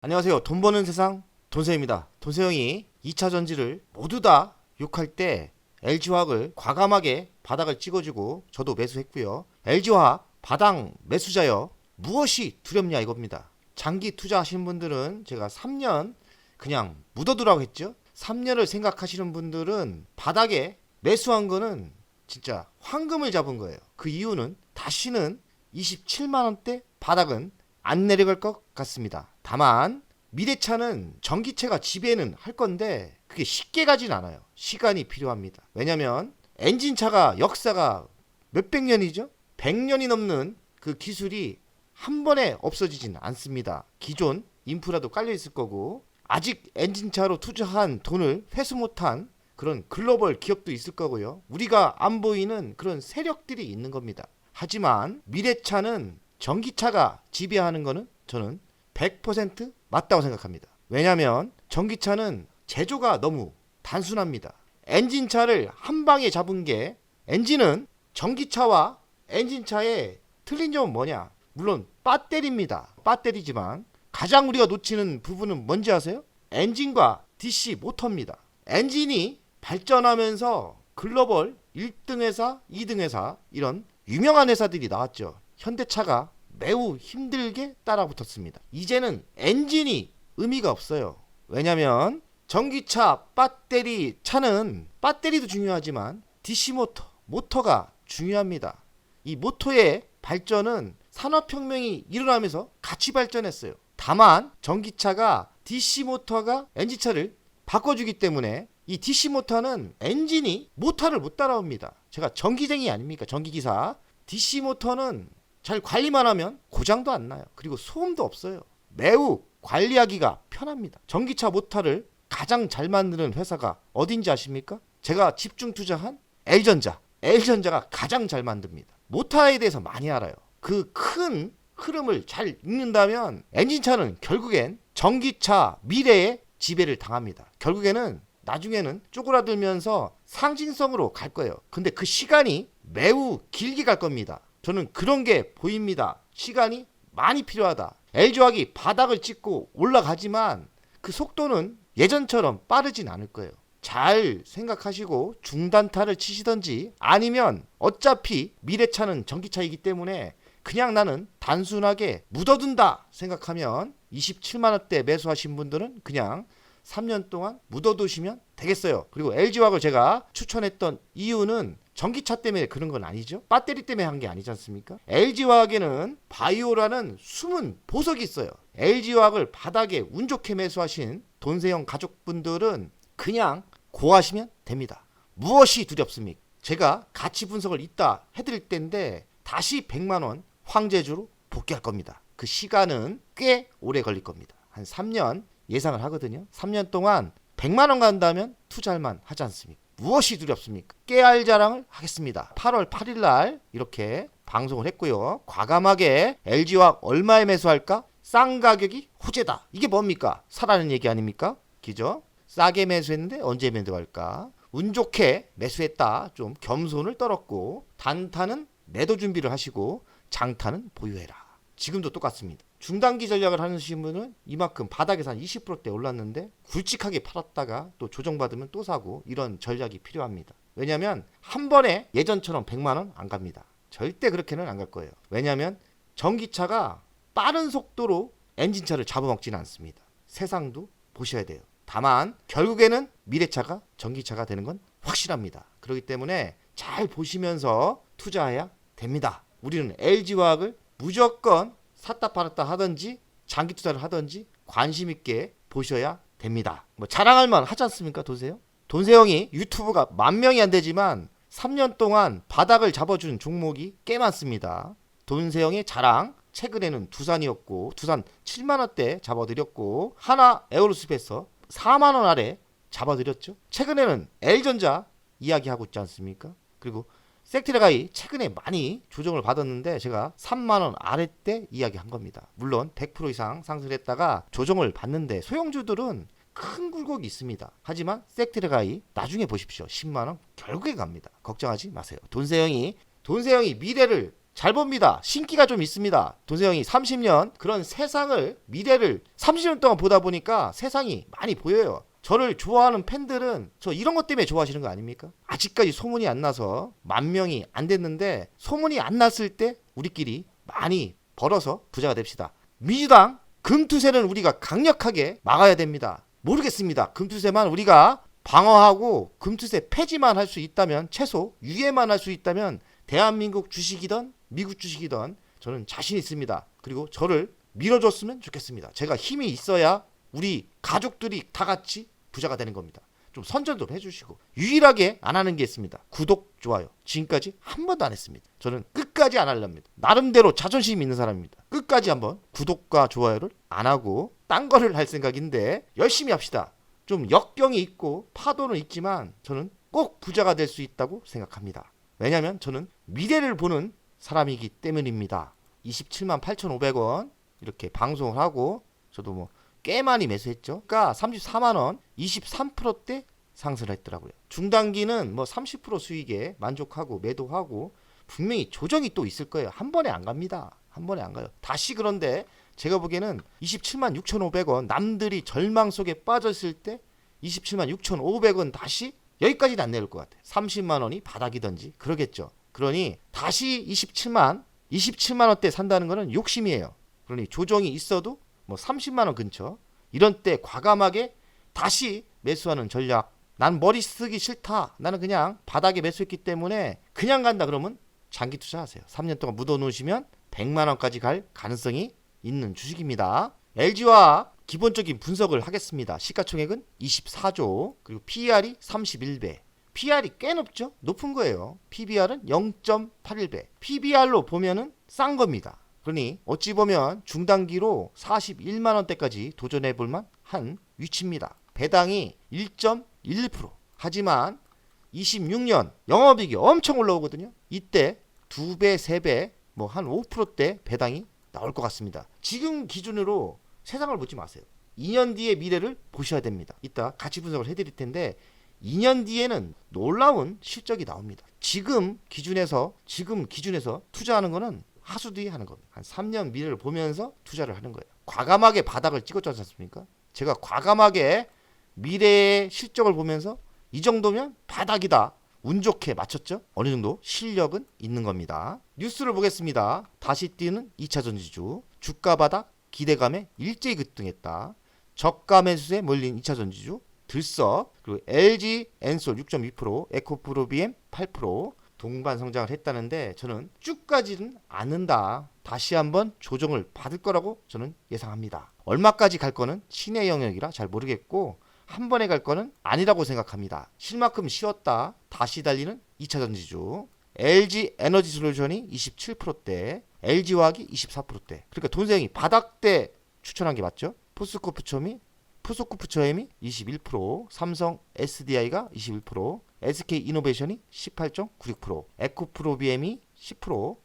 안녕하세요. 돈 버는 세상 돈세입니다. 돈세형이 2차 전지를 모두 다 욕할 때 LG화학을 과감하게 바닥을 찍어주고 저도 매수했고요. LG화학 바닥 매수자여 무엇이 두렵냐 이겁니다. 장기 투자하시는 분들은 제가 3년 그냥 묻어두라고 했죠. 3년을 생각하시는 분들은 바닥에 매수한 거는 진짜 황금을 잡은 거예요. 그 이유는 다시는 27만 원대 바닥은 안 내려갈 것 같습니다. 다만 미래차는 전기차가 지배는 할 건데 그게 쉽게 가진 않아요. 시간이 필요합니다. 왜냐면 엔진차가 역사가 몇백 년이죠? 100년이 넘는 그 기술이 한 번에 없어지진 않습니다. 기존 인프라도 깔려 있을 거고 아직 엔진차로 투자한 돈을 회수 못한 그런 글로벌 기업도 있을 거고요. 우리가 안 보이는 그런 세력들이 있는 겁니다. 하지만 미래차는 전기차가 지배하는 거는 저는 100% 맞다고 생각합니다. 왜냐하면 전기차는 제조가 너무 단순합니다. 엔진차를 한 방에 잡은 게 엔진은 전기차와 엔진차의 틀린 점은 뭐냐? 물론 배터리입니다. 배터리지만 가장 우리가 놓치는 부분은 뭔지 아세요? 엔진과 DC 모터입니다. 엔진이 발전하면서 글로벌 1등 회사, 2등 회사 이런 유명한 회사들이 나왔죠. 현대차가 매우 힘들게 따라붙었습니다. 이제는 엔진이 의미가 없어요. 왜냐면 전기차 배터리 차는 배터리도 중요하지만 DC 모터, 모터가 중요합니다. 이 모터의 발전은 산업혁명이 일어나면서 같이 발전했어요. 다만 전기차가 DC 모터가 엔진차를 바꿔주기 때문에 이 DC 모터는 엔진이 모터를 못 따라옵니다. 제가 전기쟁이 아닙니까? 전기기사. DC 모터는 잘 관리만 하면 고장도 안 나요. 그리고 소음도 없어요. 매우 관리하기가 편합니다. 전기차 모터를 가장 잘 만드는 회사가 어딘지 아십니까? 제가 집중 투자한 L전자. L전자가 가장 잘 만듭니다. 모터에 대해서 많이 알아요. 그 큰 흐름을 잘 읽는다면 엔진차는 결국엔 전기차 미래의 지배를 당합니다. 결국에는 나중에는 쪼그라들면서 상징성으로 갈 거예요. 근데 그 시간이 매우 길게 갈 겁니다. 저는 그런 게 보입니다. 시간이 많이 필요하다. LG화학이 바닥을 찍고 올라가지만 그 속도는 예전처럼 빠르진 않을 거예요. 잘 생각하시고 중단타를 치시던지 아니면 어차피 미래차는 전기차이기 때문에 그냥 나는 단순하게 묻어둔다 생각하면 27만 원대 매수하신 분들은 그냥 3년 동안 묻어두시면 되겠어요. 그리고 LG화학을 제가 추천했던 이유는 전기차 때문에 그런 건 아니죠. 배터리 때문에 한 게 아니지 않습니까? LG화학에는 바이오라는 숨은 보석이 있어요. LG화학을 바닥에 운 좋게 매수하신 돈세형 가족분들은 그냥 고하시면 됩니다. 무엇이 두렵습니까? 제가 가치 분석을 이따 해드릴 텐데 다시 100만 원 황제주로 복귀할 겁니다. 그 시간은 꽤 오래 걸릴 겁니다. 한 3년 예상을 하거든요. 3년 동안 100만 원 간다면 투자할만 하지 않습니까? 무엇이 두렵습니까? 깨알 자랑을 하겠습니다. 8월 8일 날 이렇게 방송을 했고요. 과감하게 LG화 얼마에 매수할까? 싼 가격이 호재다. 이게 뭡니까? 사라는 얘기 아닙니까? 기죠? 싸게 매수했는데 언제 매도할까? 운 좋게 매수했다. 좀 겸손을 떨었고 단타는 매도 준비를 하시고 장타는 보유해라. 지금도 똑같습니다. 중단기 전략을 하시는 분은 이만큼 바닥에서 한 20%대 올랐는데 굵직하게 팔았다가 또 조정받으면 또 사고 이런 전략이 필요합니다. 왜냐하면 한 번에 예전처럼 100만 원 안 갑니다. 절대 그렇게는 안 갈 거예요. 왜냐하면 전기차가 빠른 속도로 엔진차를 잡아먹지는 않습니다. 세상도 보셔야 돼요. 다만 결국에는 미래차가 전기차가 되는 건 확실합니다. 그렇기 때문에 잘 보시면서 투자해야 됩니다. 우리는 LG화학을 무조건 샀다 팔았다 하든지 장기 투자를 하든지 관심 있게 보셔야 됩니다. 뭐 자랑할 만 하지 않습니까, 돈세형? 돈세형이 유튜브가 만 명이 안 되지만 3년 동안 바닥을 잡아준 종목이 꽤 많습니다. 돈세형의 자랑 최근에는 두산이었고 두산 7만 원대 잡아드렸고 하나 에어로스페이서 4만 원 아래 잡아드렸죠. 최근에는 L전자 이야기하고 있지 않습니까? 그리고 섹트레가이 최근에 많이 조정을 받았는데 제가 3만 원 아래 때 이야기한 겁니다. 물론 100% 이상 상승 했다가 조정을 받는데 소형주들은 큰 굴곡이 있습니다. 하지만 섹트레가이 나중에 보십시오. 10만 원 결국에 갑니다. 걱정하지 마세요. 돈세형이 돈세형이 미래를 잘 봅니다. 신기가 좀 있습니다. 도세형이 30년 그런 세상을 미래를 30년 동안 보다 보니까 세상이 많이 보여요. 저를 좋아하는 팬들은 저 이런 것 때문에 좋아하시는 거 아닙니까? 아직까지 소문이 안 나서 만 명이 안 됐는데 소문이 안 났을 때 우리끼리 많이 벌어서 부자가 됩시다. 민주당 금투세는 우리가 강력하게 막아야 됩니다. 모르겠습니다. 금투세만 우리가 방어하고 금투세 폐지만 할 수 있다면 최소 유예만 할 수 있다면 대한민국 주식이던 미국 주식이던 저는 자신 있습니다. 그리고 저를 밀어줬으면 좋겠습니다. 제가 힘이 있어야 우리 가족들이 다 같이 부자가 되는 겁니다. 좀 선전 좀 해주시고 유일하게 안 하는 게 있습니다. 구독 좋아요. 지금까지 한 번도 안 했습니다. 저는 끝까지 안 하렵니다. 나름대로 자존심 있는 사람입니다. 끝까지 한번 구독과 좋아요를 안 하고 딴 거를 할 생각인데 열심히 합시다. 좀 역경이 있고 파도는 있지만 저는 꼭 부자가 될 수 있다고 생각합니다. 왜냐하면 저는 미래를 보는 사람이기 때문입니다. 27만 8,500원 이렇게 방송을 하고 저도 뭐 꽤 많이 매수했죠. 그러니까 34만 원 23%대 상승을 했더라고요. 중단기는 뭐 30% 수익에 만족하고 매도하고 분명히 조정이 또 있을 거예요. 한 번에 안 갑니다. 한 번에 안 가요. 다시 그런데 제가 보기에는 27만 6,500원 남들이 절망 속에 빠졌을 때 27만 6,500원 다시 여기까지는 안 내릴 것 같아요. 30만 원이 바닥이든지 그러겠죠. 그러니 다시 27만 27만 원대 산다는 거는 욕심이에요. 그러니 조정이 있어도 뭐 30만 원 근처 이런 때 과감하게 다시 매수하는 전략. 난 머리 쓰기 싫다. 나는 그냥 바닥에 매수했기 때문에 그냥 간다 그러면 장기 투자하세요. 3년 동안 묻어 놓으시면 100만 원까지 갈 가능성이 있는 주식입니다. LG와 기본적인 분석을 하겠습니다. 시가총액은 24조, 그리고 PER이 31배. PR이 꽤 높죠? 높은 거예요. PBR은 0.81배. PBR로 보면은 싼 겁니다. 그러니 어찌 보면 중단기로 41만 원대까지 도전해 볼 만 한 위치입니다. 배당이 1.11%. 하지만 26년 영업이익이 엄청 올라오거든요. 이때 2배, 3배, 뭐 한 5%대 배당이 나올 것 같습니다. 지금 기준으로 세상을 보지 마세요. 2년 뒤의 미래를 보셔야 됩니다. 이따 같이 분석을 해드릴 텐데 2년 뒤에는 놀라운 실적이 나옵니다. 지금 기준에서 지금 기준에서 투자하는 거는 하수뒤 하는 겁니다. 한 3년 미래를 보면서 투자를 하는 거예요. 과감하게 바닥을 찍었지 않습니까? 제가 과감하게 미래의 실적을 보면서 이 정도면 바닥이다. 운 좋게 맞췄죠? 어느 정도 실력은 있는 겁니다. 뉴스를 보겠습니다. 다시 뛰는 2차 전지주. 주가 바닥 기대감에 일제히 급등했다. 저가 매수에 몰린 2차 전지주. 들썩 그리고 LG 엔솔 6.2% 에코프로비엠 8% 동반 성장을 했다는데 저는 쭉 가지는 않는다. 다시 한번 조정을 받을 거라고 저는 예상합니다. 얼마까지 갈 거는 신의 영역이라 잘 모르겠고 한 번에 갈 거는 아니라고 생각합니다. 쉴만큼 쉬었다. 다시 달리는 2차 전지주. LG 에너지 솔루션이 27%대, LG화학이 24%대. 그러니까 돈생이 바닥대 추천한 게 맞죠? 포스코프첨이 푸소코프처엠이 21%, 삼성 SDI가 21%, SK 이노베이션이 18.96%, 에코프로비엠이 10%,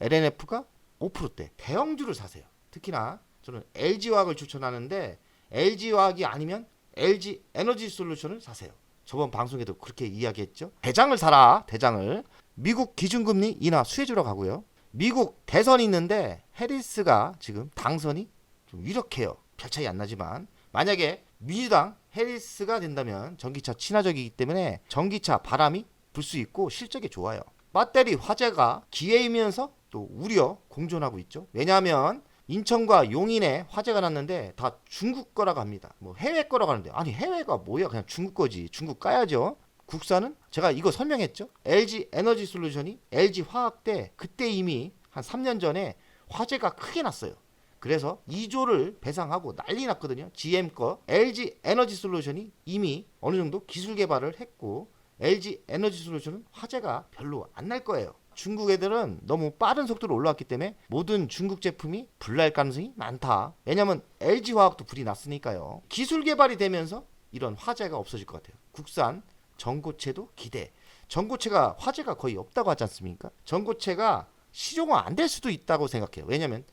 LNF가 5%대. 대형주를 사세요. 특히나 저는 LG화학을 추천하는데 LG화학이 아니면 LG 에너지 솔루션을 사세요. 저번 방송에도 그렇게 이야기했죠. 대장을 사라. 대장을. 미국 기준금리 인하 수혜주로 가고요. 미국 대선이 있는데 해리스가 지금 당선이 좀 유력해요. 별 차이 안 나지만 만약에 민주당 해리스가 된다면 전기차 친화적이기 때문에 전기차 바람이 불 수 있고 실적이 좋아요. 배터리 화재가 기회이면서 또 우려 공존하고 있죠. 왜냐하면 인천과 용인에 화재가 났는데 다 중국 거라고 합니다. 뭐 해외 거라고 하는데 아니 해외가 뭐야 그냥 중국 거지. 중국 까야죠. 국산은 제가 이거 설명했죠. LG 에너지 솔루션이 LG 화학 때 그때 이미 한 3년 전에 화재가 크게 났어요. 그래서 2조를 배상하고 난리 났거든요. GM 거 LG 에너지 솔루션이 이미 어느 정도 기술 개발을 했고 LG 에너지 솔루션은 화재가 별로 안 날 거예요. 중국 애들은 너무 빠른 속도로 올라왔기 때문에 모든 중국 제품이 불날 가능성이 많다. 왜냐면 LG 화학도 불이 났으니까요. 기술 개발이 되면서 이런 화재가 없어질 것 같아요. 국산 전고체도 기대. 전고체가 화재가 거의 없다고 하지 않습니까? 전고체가 시종화 안 될 수도 있다고 생각해요. 왜냐면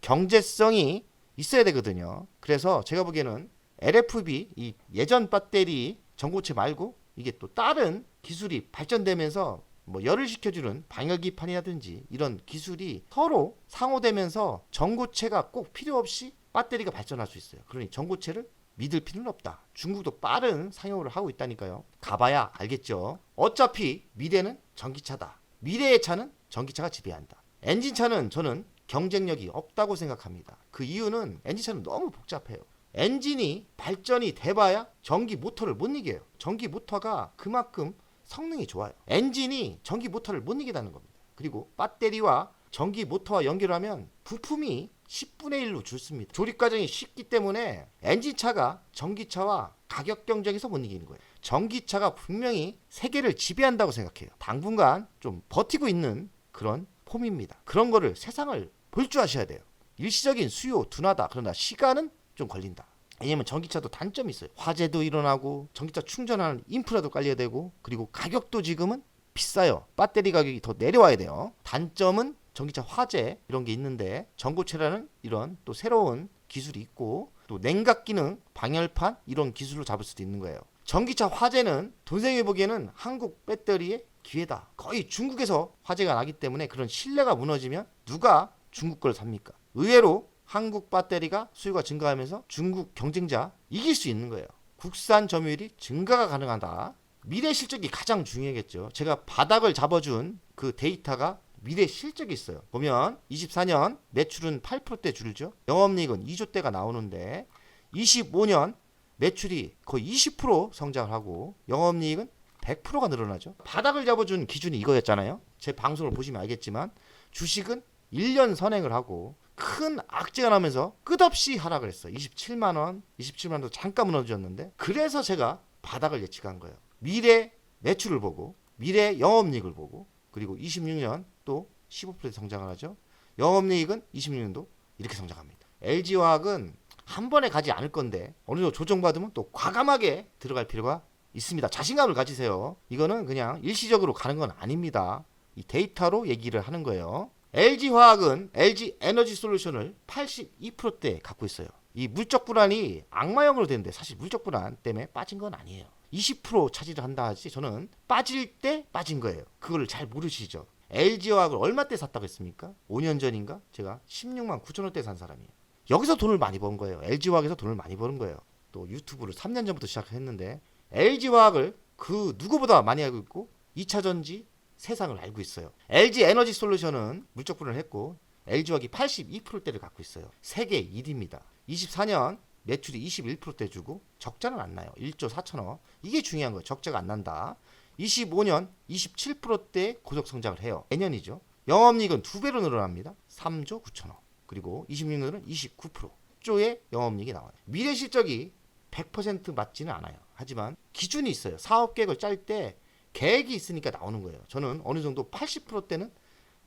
경제성이 있어야 되거든요. 그래서 제가 보기에는 LFB 이 예전 배터리 전고체 말고 이게 또 다른 기술이 발전되면서 뭐 열을 식혀주는 방열기판이라든지 이런 기술이 서로 상호되면서 전고체가 꼭 필요 없이 배터리가 발전할 수 있어요. 그러니 전고체를 믿을 필요는 없다. 중국도 빠른 상용을 하고 있다니까요. 가봐야 알겠죠. 어차피 미래는 전기차다. 미래의 차는 전기차가 지배한다. 엔진차는 저는 경쟁력이 없다고 생각합니다. 그 이유는 엔진차는 너무 복잡해요. 엔진이 발전이 돼봐야 전기 모터를 못 이겨요. 전기 모터가 그만큼 성능이 좋아요. 엔진이 전기 모터를 못 이기다는 겁니다. 그리고 배터리와 전기 모터와 연결하면 부품이 10분의 1로 줄습니다. 조립 과정이 쉽기 때문에 엔진차가 전기차와 가격 경쟁에서 못 이기는 거예요. 전기차가 분명히 세계를 지배한다고 생각해요. 당분간 좀 버티고 있는 그런 폼입니다. 그런 거를 세상을 볼줄 아셔야 돼요. 일시적인 수요 둔하다. 그러나 시간은 좀 걸린다. 왜냐면 전기차도 단점이 있어요. 화재도 일어나고 전기차 충전하는 인프라도 깔려야 되고 그리고 가격도 지금은 비싸요. 배터리 가격이 더 내려와야 돼요. 단점은 전기차 화재 이런 게 있는데 전고체라는 이런 또 새로운 기술이 있고 또 냉각 기능, 방열판 이런 기술로 잡을 수도 있는 거예요. 전기차 화재는 돈생이 보기에는 한국 배터리의 기회다. 거의 중국에서 화재가 나기 때문에 그런 신뢰가 무너지면 누가 중국 걸 삽니까? 의외로 한국 배터리가 수요가 증가하면서 중국 경쟁자 이길 수 있는 거예요. 국산 점유율이 증가가 가능하다. 미래 실적이 가장 중요하겠죠. 제가 바닥을 잡아준 그 데이터가 미래 실적이 있어요. 보면 24년 매출은 8%대 줄죠. 영업이익은 2조대가 나오는데 25년 매출이 거의 20% 성장을 하고 영업이익은 100%가 늘어나죠. 바닥을 잡아준 기준이 이거였잖아요. 제 방송을 보시면 알겠지만 주식은 1년 선행을 하고 큰 악재가 나면서 끝없이 하락을 했어요. 27만 원, 27만 원도 잠깐 무너졌는데 그래서 제가 바닥을 예측한 거예요. 미래 매출을 보고 미래 영업이익을 보고 그리고 26년 또 15% 성장을 하죠. 영업이익은 26년도 이렇게 성장합니다. LG화학은 한 번에 가지 않을 건데 어느 정도 조정받으면 또 과감하게 들어갈 필요가 있습니다. 자신감을 가지세요. 이거는 그냥 일시적으로 가는 건 아닙니다. 이 데이터로 얘기를 하는 거예요. LG화학은 LG 에너지 솔루션을 82%대 갖고 있어요. 이 물적 불안이 악마형으로 되는데 사실 물적 불안 때문에 빠진 건 아니에요. 20% 차지를 한다 하지 저는 빠질 때 빠진 거예요. 그걸 잘 모르시죠. LG화학을 얼마 때 샀다고 했습니까? 5년 전인가? 제가 16만 9천 원대 산 사람이에요. 여기서 돈을 많이 번 거예요. LG화학에서 돈을 많이 버는 거예요. 또 유튜브를 3년 전부터 시작했는데 LG화학을 그 누구보다 많이 알고 있고 2차 전지 세상을 알고 있어요. LG 에너지 솔루션은 물적 분을 했고 LG화학이 82%대를 갖고 있어요. 세계 1위입니다. 24년 매출이 21%대 주고 적자는 안 나요. 1조 4천억. 이게 중요한 거예요. 적자가 안 난다. 25년 27%대 고속 성장을 해요. 내년이죠. 영업이익은 두 배로 늘어납니다. 3조 9천억. 그리고 26년은 29%. 조의 영업이익이 나와요. 미래 실적이 100% 맞지는 않아요. 하지만 기준이 있어요. 사업 계획을 짤 때 계획이 있으니까 나오는 거예요. 저는 어느 정도 80%대는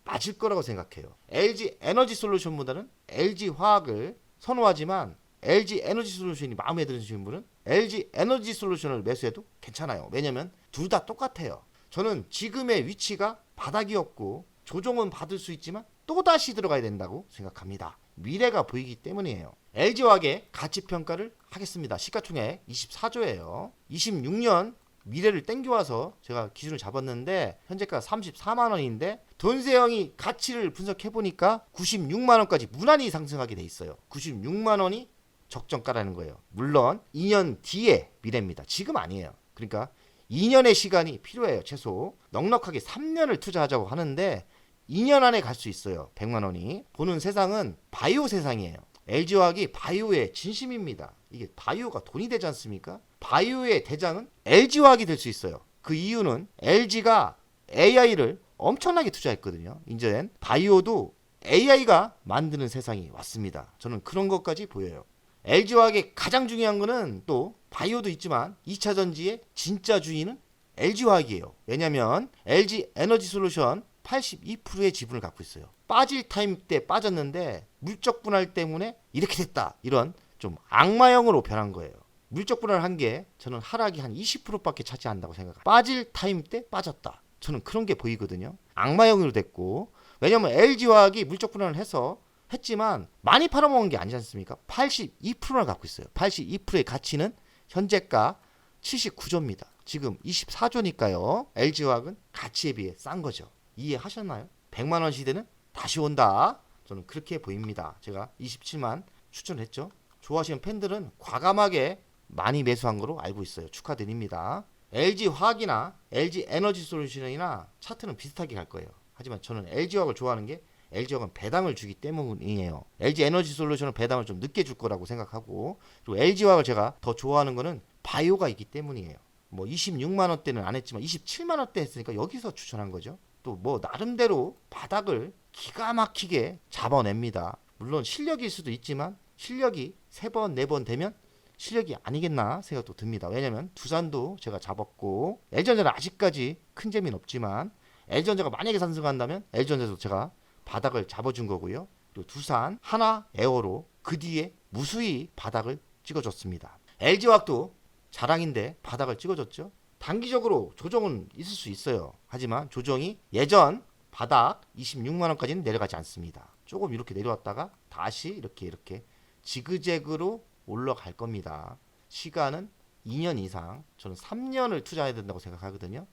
맞을 거라고 생각해요. LG 에너지 솔루션보다는 LG 화학을 선호하지만 LG 에너지 솔루션이 마음에 드시는 분은 LG 에너지 솔루션을 매수해도 괜찮아요. 왜냐면 둘 다 똑같아요. 저는 지금의 위치가 바닥이었고 조정은 받을 수 있지만 또 다시 들어가야 된다고 생각합니다. 미래가 보이기 때문이에요. LG화학의 가치 평가를 하겠습니다. 시가총액 24조예요. 26년 미래를 땡겨와서 제가 기준을 잡았는데 현재가 34만 원인데 돈세형이 가치를 분석해 보니까 96만 원까지 무난히 상승하게 돼 있어요. 96만 원이 적정가라는 거예요. 물론 2년 뒤에 미래입니다. 지금 아니에요. 그러니까 2년의 시간이 필요해요. 최소 넉넉하게 3년을 투자하자고 하는데 2년 안에 갈 수 있어요. 100만 원이. 보는 세상은 바이오 세상이에요. LG화학이 바이오의 진심입니다. 이게 바이오가 돈이 되지 않습니까? 바이오의 대장은 LG화학이 될 수 있어요. 그 이유는 LG가 AI를 엄청나게 투자했거든요. 이제는 바이오도 AI가 만드는 세상이 왔습니다. 저는 그런 것까지 보여요. LG화학의 가장 중요한 거는 또 바이오도 있지만 2차 전지의 진짜 주인은 LG화학이에요. 왜냐면 LG 에너지 솔루션 82%의 지분을 갖고 있어요. 빠질 타임 때 빠졌는데 물적 분할 때문에 이렇게 됐다. 이런 좀 악마형으로 변한 거예요. 물적 분할을 한게 저는 하락이 한 20%밖에 차지한다고 생각해요. 빠질 타임 때 빠졌다. 저는 그런 게 보이거든요. 악마형으로 됐고 왜냐면 LG화학이 물적 분할을 해서 했지만 많이 팔아먹은 게 아니지 않습니까? 82%를 갖고 있어요. 82%의 가치는 현재가 79조입니다. 지금 24조니까요. LG화학은 가치에 비해 싼 거죠. 이해하셨나요? 100만 원 시대는 다시 온다. 저는 그렇게 보입니다. 제가 27만 추천했죠. 좋아하시는 팬들은 과감하게 많이 매수한 거로 알고 있어요. 축하드립니다. LG 화학이나 LG 에너지 솔루션이나 차트는 비슷하게 갈 거예요. 하지만 저는 LG 화학을 좋아하는 게 LG 화학은 배당을 주기 때문이에요. LG 에너지 솔루션은 배당을 좀 늦게 줄 거라고 생각하고 그리고 LG 화학을 제가 더 좋아하는 거는 바이오가 있기 때문이에요. 뭐 26만 원대는 안 했지만 27만 원대 했으니까 여기서 추천한 거죠. 또 뭐 나름대로 바닥을 기가 막히게 잡아냅니다. 물론 실력일 수도 있지만 실력이 세 번 네 번 되면 실력이 아니겠나 생각도 듭니다. 왜냐면 두산도 제가 잡았고 LG전자는 아직까지 큰 재미는 없지만 LG전자가 만약에 상승한다면 LG전자도 제가 바닥을 잡아준 거고요. 그리고 두산, 하나, 에어로 그 뒤에 무수히 바닥을 찍어줬습니다. LG화학도 자랑인데 바닥을 찍어줬죠. 단기적으로 조정은 있을 수 있어요. 하지만 조정이 예전 바닥 26만 원까지는 내려가지 않습니다. 조금 이렇게 내려왔다가 다시 이렇게 이렇게 지그재그로 올라갈 겁니다. 시간은 2년 이상, 저는 3년을 투자해야 된다고 생각하거든요.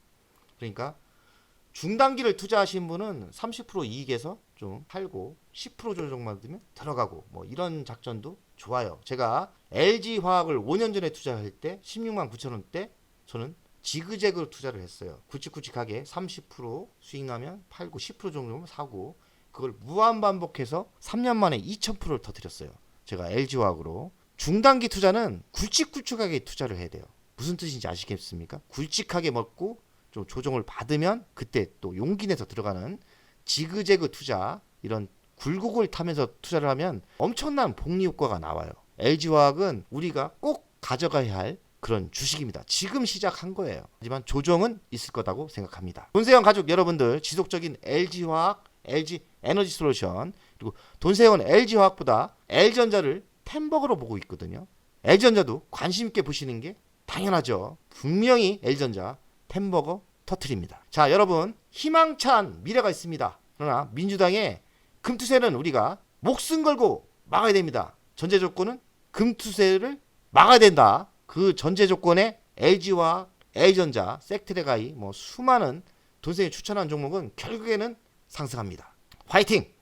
그러니까 중단기를 투자하신 분은 30% 이익에서 좀 팔고 10% 조정만 되면 들어가고 뭐 이런 작전도 좋아요. 제가 LG 화학을 5년 전에 투자할 때 16만 9천 원대 저는 지그재그로 투자를 했어요. 굵직굵직하게 30% 수익 나면 팔고 10% 정도면 사고 그걸 무한 반복해서 3년 만에 2,000%를 터뜨렸어요. 제가 LG 화학으로 중단기 투자는 굵직굵직하게 투자를 해야 돼요. 무슨 뜻인지 아시겠습니까? 굵직하게 먹고 좀 조정을 받으면 그때 또 용기 내서 들어가는 지그재그 투자 이런 굴곡을 타면서 투자를 하면 엄청난 복리 효과가 나와요. LG화학은 우리가 꼭 가져가야 할 그런 주식입니다. 지금 시작한 거예요. 하지만 조정은 있을 거라고 생각합니다. 돈세원 가족 여러분들 지속적인 LG화학, LG 에너지 솔루션 그리고 돈세원 LG화학보다 L전자를 템버거로 보고 있거든요. L전자도 관심 있게 보시는 게 당연하죠. 분명히 L전자 템버거 터트립니다. 자, 여러분 희망찬 미래가 있습니다. 그러나 민주당의 금투세는 우리가 목숨 걸고 막아야 됩니다. 전제 조건은 금투세를 막아야 된다. 그 전제 조건에 LG와 L전자, 섹트레가이 뭐 수많은 돈세이 추천한 종목은 결국에는 상승합니다. 화이팅!